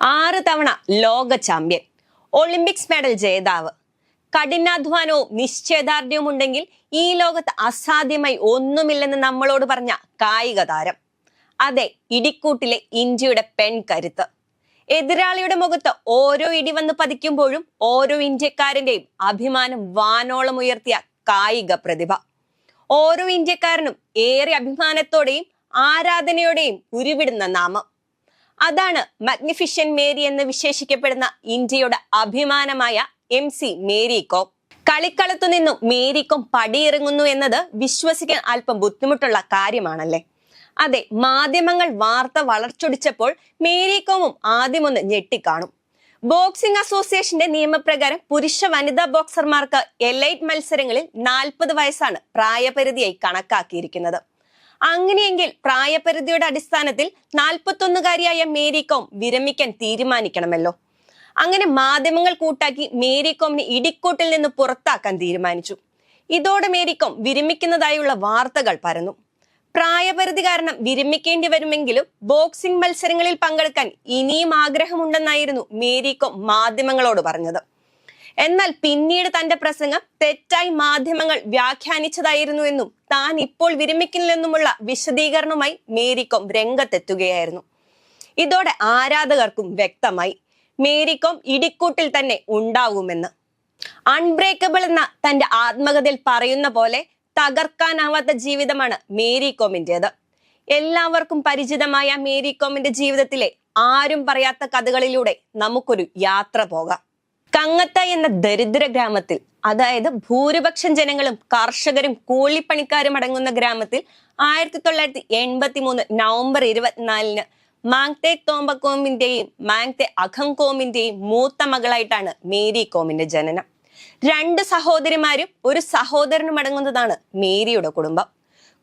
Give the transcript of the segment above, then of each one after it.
ആറ് തവണ ലോക ചാമ്പ്യൻ ഒളിമ്പിക്സ് മെഡൽ ജേതാവ്. കഠിനാധ്വാനവും നിശ്ചയദാർഢ്യവും ഉണ്ടെങ്കിൽ ഈ ലോകത്ത് അസാധ്യമായി ഒന്നുമില്ലെന്ന് നമ്മളോട് പറഞ്ഞ കായിക താരം. അതെ ഇടിക്കൂട്ടിലെ ഇന്ത്യയുടെ പെൺകരുത്ത്. എതിരാളിയുടെ മുഖത്ത് ഓരോ ഇടി വന്ന് പതിക്കുമ്പോഴും ഓരോ ഇന്ത്യക്കാരന്റെയും അഭിമാനം വാനോളം ഉയർത്തിയ കായിക പ്രതിഭ. ഓരോ ഇന്ത്യക്കാരനും ഏറെ അഭിമാനത്തോടെയും ആരാധനയോടെയും ഉരുവിടുന്ന നാമം. അതാണ് മഗ്നിഫിഷ്യൻ മേരി എന്ന് വിശേഷിക്കപ്പെടുന്ന ഇന്ത്യയുടെ അഭിമാനമായ എം സി മേരി കോം കളിക്കളത്തു നിന്നും മേരി കോം പടിയിറങ്ങുന്നു എന്നത് വിശ്വസിക്കാൻ അല്പം ബുദ്ധിമുട്ടുള്ള കാര്യമാണല്ലേ? അതെ മാധ്യമങ്ങൾ വാർത്ത വളർച്ചൊടിച്ചപ്പോൾ മേരികോമും ആദ്യമൊന്ന് ഞെട്ടിക്കാണും. ബോക്സിംഗ് അസോസിയേഷന്റെ നിയമപ്രകാരം പുരുഷ വനിതാ ബോക്സർമാർക്ക് എലൈറ്റ് മത്സരങ്ങളിൽ നാൽപ്പത് വയസ്സാണ് പ്രായപരിധിയായി കണക്കാക്കിയിരിക്കുന്നത്. അങ്ങനെയെങ്കിൽ പ്രായപരിധിയുടെ അടിസ്ഥാനത്തിൽ നാൽപ്പത്തൊന്നുകാരിയായ മേരി കോം വിരമിക്കാൻ തീരുമാനിക്കണമല്ലോ. അങ്ങനെ മാധ്യമങ്ങൾ കൂട്ടാക്കി മേരി കോമിനെ ഇടിക്കൂട്ടിൽ നിന്ന് പുറത്താക്കാൻ തീരുമാനിച്ചു. ഇതോടെ മേരി കോം വിരമിക്കുന്നതായുള്ള വാർത്തകൾ പരന്നു. പ്രായപരിധി കാരണം വിരമിക്കേണ്ടി വരുമെങ്കിലും ബോക്സിംഗ് മത്സരങ്ങളിൽ പങ്കെടുക്കാൻ ഇനിയും ആഗ്രഹമുണ്ടെന്നായിരുന്നു മേരി കോം മാധ്യമങ്ങളോട് പറഞ്ഞത്. എന്നാൽ പിന്നീട് തന്റെ പ്രസംഗം തെറ്റായി മാധ്യമങ്ങൾ വ്യാഖ്യാനിച്ചതായിരുന്നു എന്നും താൻ ഇപ്പോൾ വിരമിക്കില്ലെന്നുമുള്ള വിശദീകരണവുമായി മേരികോം രംഗത്തെത്തുകയായിരുന്നു. ഇതോടെ ആരാധകർക്കും വ്യക്തമായി മേരികോം ഇടിക്കൂട്ടിൽ തന്നെ ഉണ്ടാവുമെന്ന്. അൺബ്രേക്കബിൾ എന്ന തന്റെ ആത്മകഥയിൽ പറയുന്ന പോലെ തകർക്കാനാവാത്ത ജീവിതമാണ് മേരി കോമിന്റെത് എല്ലാവർക്കും പരിചിതമായ മേരി കോമിന്റെ ജീവിതത്തിലെ ആരും പറയാത്ത കഥകളിലൂടെ നമുക്കൊരു യാത്ര പോകാം. കങ്ങത്ത എന്ന ദരിദ്ര ഗ്രാമത്തിൽ അതായത് ഭൂരിപക്ഷം ജനങ്ങളും കർഷകരും കൂലിപ്പണിക്കാരും അടങ്ങുന്ന ഗ്രാമത്തിൽ ആയിരത്തി തൊള്ളായിരത്തി എൺപത്തി മൂന്ന് നവംബർ ഇരുപത്തിനാലിന് മാങ്തെ തോമ്പക്കോമിന്റെയും മാങ്തെ അഖംകോമിന്റെയും മൂത്ത മകളായിട്ടാണ് മേരി കോമിന്റെ ജനനം. രണ്ട് സഹോദരിമാരും ഒരു സഹോദരനും അടങ്ങുന്നതാണ് മേരിയുടെ കുടുംബം.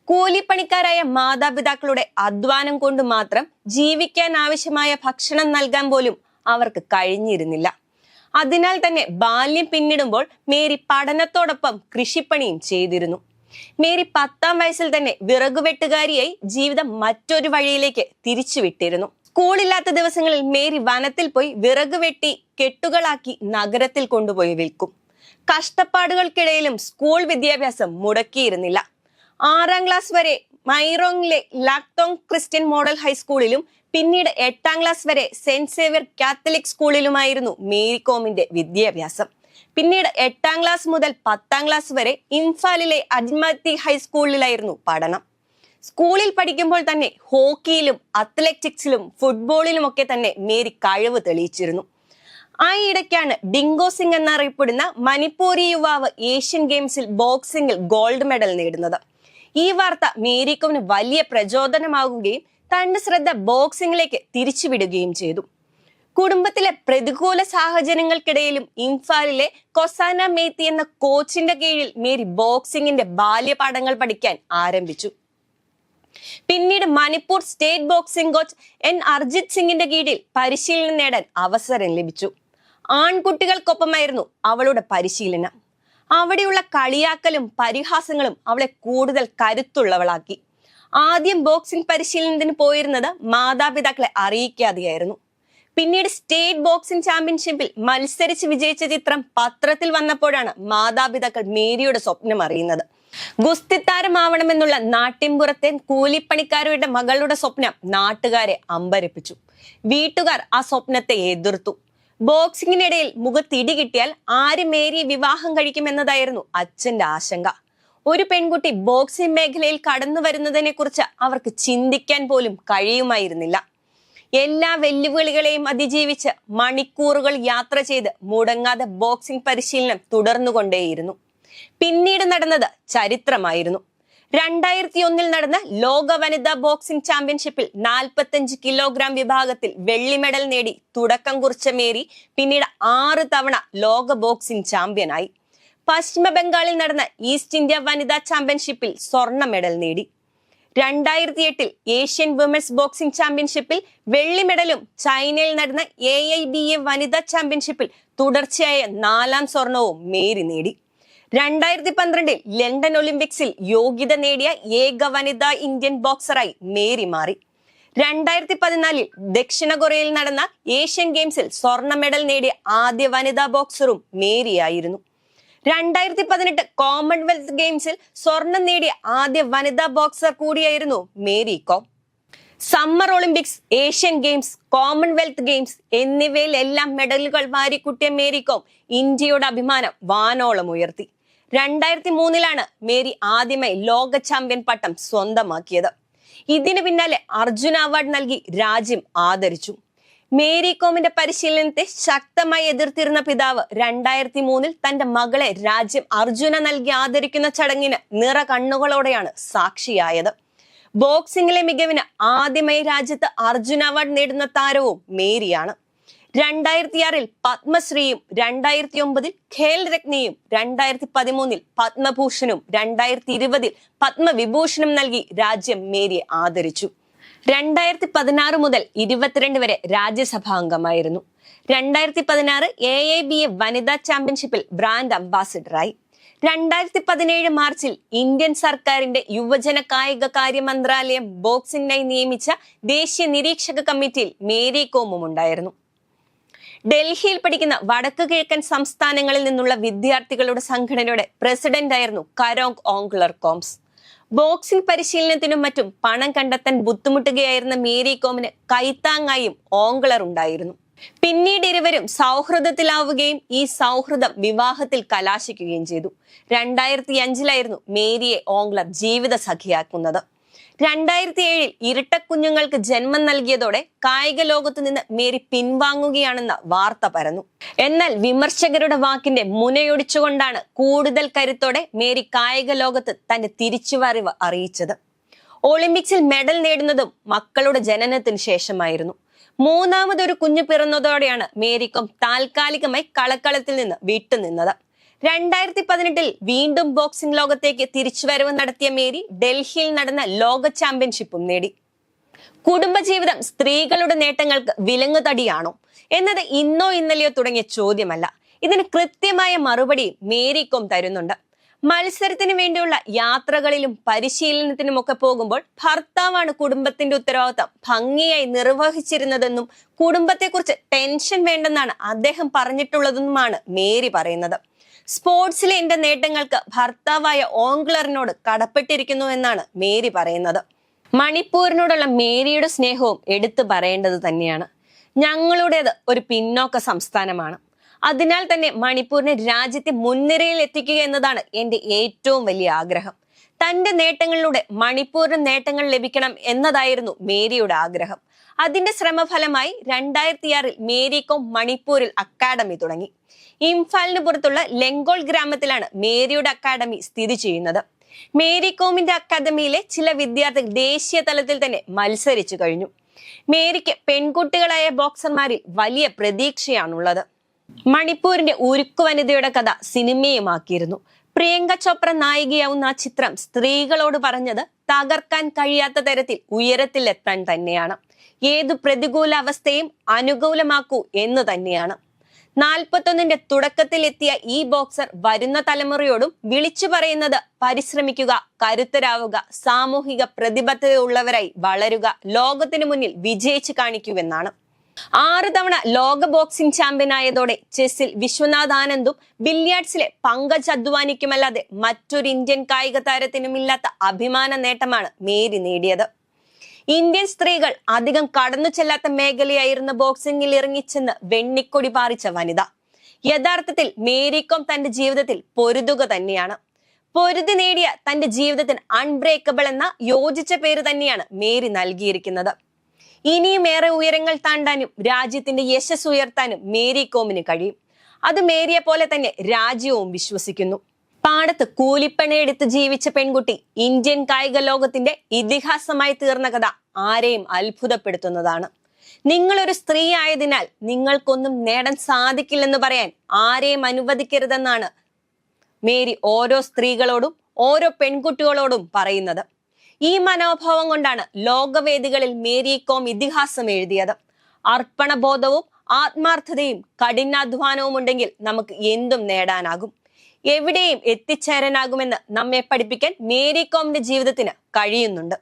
കൂലിപ്പണിക്കാരായ മാതാപിതാക്കളുടെ അധ്വാനം കൊണ്ട് മാത്രം ജീവിക്കാൻ ആവശ്യമായ ഭക്ഷണം നൽകാൻ പോലും അവർക്ക് കഴിഞ്ഞിരുന്നില്ല. അതിനാൽ തന്നെ ബാല്യം പിന്നിടുമ്പോൾ മേരി പഠനത്തോടൊപ്പം കൃഷിപ്പണിയും ചെയ്തിരുന്നു. മേരി പത്താം വയസ്സിൽ തന്നെ വിറകുവെട്ടുകാരിയായി ജീവിതം മറ്റൊരു വഴിയിലേക്ക് തിരിച്ചുവിട്ടിരുന്നു. സ്കൂളില്ലാത്ത ദിവസങ്ങളിൽ മേരി വനത്തിൽ പോയി വിറക് വെട്ടി കെട്ടുകളാക്കി നഗരത്തിൽ കൊണ്ടുപോയി വിൽക്കും. കഷ്ടപ്പാടുകൾക്കിടയിലും സ്കൂൾ വിദ്യാഭ്യാസം മുടക്കിയിരുന്നില്ല. ആറാം ക്ലാസ് വരെ മൈറോങ്ങിലെ ലാക്ടോങ് ക്രിസ്ത്യൻ മോഡൽ ഹൈസ്കൂളിലും പിന്നീട് എട്ടാം ക്ലാസ് വരെ സെന്റ് സേവ്യർ കാത്തലിക് സ്കൂളിലുമായിരുന്നു മേരി കോമിന്റെ വിദ്യാഭ്യാസം. പിന്നീട് എട്ടാം ക്ലാസ് മുതൽ പത്താം ക്ലാസ് വരെ ഇംഫാലിലെ അജ്മത്തി ഹൈസ്കൂളിലായിരുന്നു പഠനം. സ്കൂളിൽ പഠിക്കുമ്പോൾ തന്നെ ഹോക്കിയിലും അത്ലറ്റിക്സിലും ഫുട്ബോളിലും ഒക്കെ തന്നെ മേരി കഴിവ് തെളിയിച്ചിരുന്നു. ആ ഇടയ്ക്കാണ് ഡിങ്കോ സിംഗ് എന്നറിയപ്പെടുന്ന മണിപ്പൂരി യുവാവ് ഏഷ്യൻ ഗെയിംസിൽ ബോക്സിംഗിൽ ഗോൾഡ് മെഡൽ നേടുന്നത്. ഈ വാർത്ത മേരിക്കോമിന് വലിയ പ്രചോദനമാകുകയും തന്റെ ശ്രദ്ധ ബോക്സിംഗിലേക്ക് തിരിച്ചുവിടുകയും ചെയ്തു. കുടുംബത്തിലെ പ്രതികൂല സാഹചര്യങ്ങൾക്കിടയിലും ഇംഫാലിലെ കൊസാന മേത്തി എന്ന കോച്ചിന്റെ കീഴിൽ മേരി ബോക്സിംഗിന്റെ ബാല്യപാഠങ്ങൾ പഠിക്കാൻ ആരംഭിച്ചു. പിന്നീട് Manipur state boxing coach N Arjit സിംഗിന്റെ കീഴിൽ പരിശീലനം നേടാൻ അവസരം ലഭിച്ചു. ആൺകുട്ടികൾക്കൊപ്പമായിരുന്നു അവളുടെ പരിശീലനം. അവിടെയുള്ള കളിയാക്കലും പരിഹാസങ്ങളും അവളെ കൂടുതൽ കരുത്തുള്ളവളാക്കി. ആദ്യം ബോക്സിംഗ് പരിശീലനത്തിന് പോയിരുന്നത് മാതാപിതാക്കളെ അറിയിക്കാതെയായിരുന്നു. പിന്നീട് സ്റ്റേറ്റ് ബോക്സിംഗ് ചാമ്പ്യൻഷിപ്പിൽ മത്സരിച്ച് വിജയിച്ച ചിത്രം പത്രത്തിൽ വന്നപ്പോഴാണ് മാതാപിതാക്കൾ മേരിയുടെ സ്വപ്നം അറിയുന്നത്. ഗുസ്തിത്താരമാവണമെന്നുള്ള നാട്ടിൻപുറത്തെ കൂലിപ്പണിക്കാരുടെ മകളുടെ സ്വപ്നം നാട്ടുകാരെ അമ്പരപ്പിച്ചു. വീട്ടുകാർ ആ സ്വപ്നത്തെ എതിർത്തു. ബോക്സിംഗിനിടയിൽ മുഖത്തിടി കിട്ടിയാൽ ആര് മേരി വിവാഹം കഴിക്കുമെന്നതായിരുന്നു അച്ഛന്റെ ആശങ്ക. ഒരു പെൺകുട്ടി ബോക്സിംഗ് മേഖലയിൽ കടന്നു വരുന്നതിനെ കുറിച്ച് അവർക്ക് ചിന്തിക്കാൻ പോലും കഴിയുമായിരുന്നില്ല. എല്ലാ വെല്ലുവിളികളെയും അതിജീവിച്ച് മണിക്കൂറുകൾ യാത്ര ചെയ്ത് മുടങ്ങാതെ ബോക്സിംഗ് പരിശീലനം തുടർന്നുകൊണ്ടേയിരുന്നു. പിന്നീട് നടന്നത് ചരിത്രമായിരുന്നു. രണ്ടായിരത്തി ഒന്നിൽ നടന്ന ലോക വനിതാ ബോക്സിംഗ് ചാമ്പ്യൻഷിപ്പിൽ നാൽപ്പത്തഞ്ച് കിലോഗ്രാം വിഭാഗത്തിൽ വെള്ളി മെഡൽ നേടി തുടക്കം കുറിച്ച മേരി പിന്നീട് ആറ് തവണ ലോക ബോക്സിംഗ് ചാമ്പ്യനായി. പശ്ചിമ ബംഗാളിൽ നടന്ന ഈസ്റ്റ് ഇന്ത്യ വനിതാ ചാമ്പ്യൻഷിപ്പിൽ സ്വർണ മെഡൽ നേടി. രണ്ടായിരത്തി എട്ടിൽ ഏഷ്യൻ വിമൻസ് ബോക്സിംഗ് ചാമ്പ്യൻഷിപ്പിൽ വെള്ളി മെഡലും ചൈനയിൽ നടന്ന എ ഐ ബി എ വനിതാ ചാമ്പ്യൻഷിപ്പിൽ തുടർച്ചയായ നാലാം സ്വർണവും മേരി നേടി. രണ്ടായിരത്തി പന്ത്രണ്ടിൽ ലണ്ടൻ ഒളിമ്പിക്സിൽ യോഗ്യത നേടിയ ഏക വനിതാ ഇന്ത്യൻ ബോക്സറായി മേരി മാറി. രണ്ടായിരത്തി പതിനാലിൽ ദക്ഷിണ കൊറിയയിൽ നടന്ന ഏഷ്യൻ ഗെയിംസിൽ സ്വർണ മെഡൽ നേടിയ ആദ്യ വനിതാ ബോക്സറും മേരിയായിരുന്നു. രണ്ടായിരത്തി പതിനെട്ട് കോമൺവെൽത്ത് ഗെയിംസിൽ സ്വർണം നേടിയ ആദ്യ വനിതാ ബോക്സർ കൂടിയായിരുന്നു Mary Kom. Summer Olympics Asian games Commonwealth games എന്നിവയിലെല്ലാം മെഡലുകൾ വാരിക്കുട്ടിയ മേരി കോം ഇന്ത്യയുടെ അഭിമാനം വാനോളം ഉയർത്തി. രണ്ടായിരത്തി മൂന്നിലാണ് മേരി ആദ്യമായി ലോക ചാമ്പ്യൻ പട്ടം സ്വന്തമാക്കിയത്. ഇതിനു പിന്നാലെ അർജുന അവാർഡ് നൽകി രാജ്യം ആദരിച്ചു. മേരി കോമിന്റെ പരിശീലനത്തെ ശക്തമായി എതിർത്തിരുന്ന പിതാവ് രണ്ടായിരത്തി മൂന്നിൽ തന്റെ മകളെ രാജ്യം അർജുന നൽകി ആദരിക്കുന്ന ചടങ്ങിന് നിറ കണ്ണുകളോടെയാണ് സാക്ഷിയായത്. ബോക്സിംഗിലെ മികവിന് ആദ്യമായി രാജ്യത്ത് അർജുന അവാർഡ് നേടുന്ന താരവും മേരിയാണ്. രണ്ടായിരത്തി ആറിൽ പത്മശ്രീയും രണ്ടായിരത്തി ഒമ്പതിൽ ഖേൽ രത്നയും രണ്ടായിരത്തി പതിമൂന്നിൽ പത്മഭൂഷണും രണ്ടായിരത്തി ഇരുപതിൽ പത്മവിഭൂഷണും നൽകി രാജ്യം മേരിയെ ആദരിച്ചു. രണ്ടായിരത്തി പതിനാറ് മുതൽ ഇരുപത്തിരണ്ട് വരെ രാജ്യസഭാ അംഗമായിരുന്നു. രണ്ടായിരത്തി പതിനാറ് എ എ ബി എ വനിതാ ചാമ്പ്യൻഷിപ്പിൽ ബ്രാൻഡ് അംബാസിഡറായി. രണ്ടായിരത്തി പതിനേഴ് മാർച്ചിൽ ഇന്ത്യൻ സർക്കാരിന്റെ യുവജന കായിക കാര്യ മന്ത്രാലയം ബോക്സിംഗിനായി നിയമിച്ച ദേശീയ നിരീക്ഷക കമ്മിറ്റിയിൽ മേരി കോമും ഉണ്ടായിരുന്നു. ഡൽഹിയിൽ പഠിക്കുന്ന വടക്ക് കിഴക്കൻ സംസ്ഥാനങ്ങളിൽ നിന്നുള്ള വിദ്യാർത്ഥികളുടെ സംഘടനയുടെ പ്രസിഡന്റായിരുന്നു കരോങ് ഓങ്ക്ലർ കോംസ്. ബോക്സിംഗ് പരിശീലനത്തിനും മറ്റും പണം കണ്ടെത്താൻ ബുദ്ധിമുട്ടുകയായിരുന്ന മേരി കോമിന് കൈത്താങ്ങായും ഓങ്കളർ ഉണ്ടായിരുന്നു. പിന്നീട് ഇരുവരും സൗഹൃദത്തിലാവുകയും ഈ സൗഹൃദം വിവാഹത്തിൽ കലാശിക്കുകയും ചെയ്തു. രണ്ടായിരത്തി അഞ്ചിലായിരുന്നു മേരിയെ ഓങ്ക്ലർ ജീവിത സഖിയാക്കുന്നത് രണ്ടായിരത്തി ഏഴിൽ ഇരട്ടക്കുഞ്ഞുങ്ങൾക്ക് ജന്മം നൽകിയതോടെ കായിക ലോകത്തു നിന്ന് മേരി പിൻവാങ്ങുകയാണെന്ന വാർത്ത പരന്നു. എന്നാൽ വിമർശകരുടെ വാക്കിന്റെ മുനയൊടിച്ചുകൊണ്ടാണ് കൂടുതൽ കരുത്തോടെ മേരി കായിക ലോകത്ത് തന്റെ തിരിച്ചുവരവ് അറിയിച്ചത്. ഒളിമ്പിക്സിൽ മെഡൽ നേടുന്നതും മക്കളുടെ ജനനത്തിന് ശേഷമായിരുന്നു. മൂന്നാമതൊരു കുഞ്ഞു പിറന്നതോടെയാണ് മേരിക്കും താൽക്കാലികമായി കളക്കളത്തിൽ നിന്ന് വിട്ടുനിന്നത്. രണ്ടായിരത്തി പതിനെട്ടിൽ വീണ്ടും ബോക്സിംഗ് ലോകത്തേക്ക് തിരിച്ചുവരവ് നടത്തിയ മേരി ഡൽഹിയിൽ നടന്ന ലോക ചാമ്പ്യൻഷിപ്പും നേടി. കുടുംബജീവിതം സ്ത്രീകളുടെ നേട്ടങ്ങൾക്ക് വിലങ്ങുതടിയാണോ എന്നത് ഇന്നോ ഇന്നലെയോ തുടങ്ങിയ ചോദ്യമല്ല. ഇതിന് കൃത്യമായ മറുപടി മേരിക്കും തരുന്നുണ്ട്. മത്സരത്തിന് വേണ്ടിയുള്ള യാത്രകളിലും പരിശീലനത്തിനുമൊക്കെ പോകുമ്പോൾ ഭർത്താവാണ് കുടുംബത്തിന്റെ ഉത്തരവാദിത്തം ഭംഗിയായി നിർവഹിച്ചിരുന്നതെന്നും കുടുംബത്തെക്കുറിച്ച് ടെൻഷൻ വേണ്ടെന്നാണ് അദ്ദേഹം പറഞ്ഞിട്ടുള്ളതെന്നുമാണ് മേരി പറയുന്നത്. സ്പോർട്സിലെ എന്റെ നേട്ടങ്ങൾക്ക് ഭർത്താവായ ഓങ്ക്ലറിനോട് കടപ്പെട്ടിരിക്കുന്നു എന്നാണ് മേരി പറയുന്നത്. മണിപ്പൂരിനോടുള്ള മേരിയുടെ സ്നേഹവും എടുത്തു പറയേണ്ടത് തന്നെയാണ്. ഞങ്ങളുടേത് ഒരു പിന്നോക്ക സംസ്ഥാനമാണ്. അതിനാൽ തന്നെ മണിപ്പൂരിനെ രാജ്യത്തെ മുൻനിരയിൽ എത്തിക്കുക എന്നതാണ് എന്റെ ഏറ്റവും വലിയ ആഗ്രഹം. തന്റെ നേട്ടങ്ങളിലൂടെ മണിപ്പൂരിന് നേട്ടങ്ങൾ ലഭിക്കണം എന്നതായിരുന്നു മേരിയുടെ ആഗ്രഹം. അതിന്റെ ശ്രമഫലമായി രണ്ടായിരത്തി ആറിൽ മേരികോം മണിപ്പൂരിൽ അക്കാദമി തുടങ്ങി. ഇംഫാലിന് പുറത്തുള്ള ലെങ്കോൾ ഗ്രാമത്തിലാണ് മേരിയുടെ അക്കാദമി സ്ഥിതി ചെയ്യുന്നത്. മേരി കോമിന്റെ അക്കാദമിയിലെ ചില വിദ്യാർത്ഥികൾ ദേശീയ തലത്തിൽ തന്നെ മത്സരിച്ചു കഴിഞ്ഞു. മേരിക്ക് പെൺകുട്ടികളായ ബോക്സർമാരിൽ വലിയ പ്രതീക്ഷയാണുള്ളത്. മണിപ്പൂരിന്റെ ഉരുക്കു വനിതയുടെ കഥ സിനിമയുമാക്കിയിരുന്നു. പ്രിയങ്ക ചോപ്ര നായികയാവുന്ന ആ ചിത്രം സ്ത്രീകളോട് പറഞ്ഞത് തകർക്കാൻ കഴിയാത്ത തരത്തിൽ ഉയരത്തിലെത്താൻ തന്നെയാണ്. ഏതു പ്രതികൂല അവസ്ഥയും അനുകൂലമാക്കൂ എന്ന് തന്നെയാണ്. നാൽപ്പത്തൊന്നിന്റെ തുടക്കത്തിൽ എത്തിയ ഈ ബോക്സർ വരുന്ന തലമുറയോടും വിളിച്ചു പറയുന്നത് പരിശ്രമിക്കുക കരുത്തരാവുക സാമൂഹിക പ്രതിബദ്ധതയുള്ളവരായി വളരുക ലോകത്തിനു മുന്നിൽ വിജയിച്ചു കാണിക്കുവെന്നാണ് ആറ് തവണ ലോക ബോക്സിംഗ് ചാമ്പ്യനായതോടെ ചെസ്സിൽ വിശ്വനാഥ് ആനന്ദും ബില്യാർഡ്സിലെ പങ്കജ് അദ്വാനിക്കുമല്ലാതെ മറ്റൊരു ഇന്ത്യൻ കായിക താരത്തിനുമില്ലാത്ത അഭിമാന നേട്ടമാണ് മേരി നേടിയത്. ഇന്ത്യൻ സ്ത്രീകൾ അധികം കടന്നു ചെല്ലാത്ത മേഖലയായിരുന്ന ബോക്സിംഗിൽ ഇറങ്ങിച്ചെന്ന് വെണ്ണിക്കൊടി പാറിച്ച വനിത. യഥാർത്ഥത്തിൽ മേരിക്കോം തന്റെ ജീവിതത്തിൽ പൊരുതുക തന്നെയാണ്. പൊരുതി നേടിയ തന്റെ ജീവിതത്തിന് അൺബ്രേക്കബിൾ എന്ന യോജിച്ച പേര് തന്നെയാണ് മേരി നൽകിയിരിക്കുന്നത്. ഇനിയും ഏറെ ഉയരങ്ങൾ താണ്ടാനും രാജ്യത്തിന്റെ യശസ് ഉയർത്താനും മേരി കോമിന് കഴിയും. അത് മേരിയെ പോലെ തന്നെ രാജ്യവും വിശ്വസിക്കുന്നു. പാടത്ത് കൂലിപ്പണിയെടുത്ത് ജീവിച്ച പെൺകുട്ടി ഇന്ത്യൻ കായിക ലോകത്തിന്റെ ഇതിഹാസമായി തീർന്ന കഥ ആരെയും അത്ഭുതപ്പെടുത്തുന്നതാണ്. നിങ്ങളൊരു സ്ത്രീ ആയതിനാൽ നിങ്ങൾക്കൊന്നും നേടാൻ സാധിക്കില്ലെന്ന് പറയാൻ ആരെയും അനുവദിക്കരുതെന്നാണ് മേരി ഓരോ സ്ത്രീകളോടും ഓരോ പെൺകുട്ടികളോടും പറയുന്നത്. ഈ മനോഭാവം കൊണ്ടാണ് ലോകവേദികളിൽ മേരി കോം ഇതിഹാസം എഴുതിയത്. അർപ്പണബോധവും ആത്മാർത്ഥതയും കഠിനാധ്വാനവും ഉണ്ടെങ്കിൽ നമുക്ക് എന്തും നേടാനാകും. എവിടെയും എത്തിച്ചേരാനാകുമെന്ന് നമ്മെ പഠിപ്പിക്കാൻ മേരി കോമിന്റെ ജീവിതത്തിന് കഴിയുന്നുണ്ട്.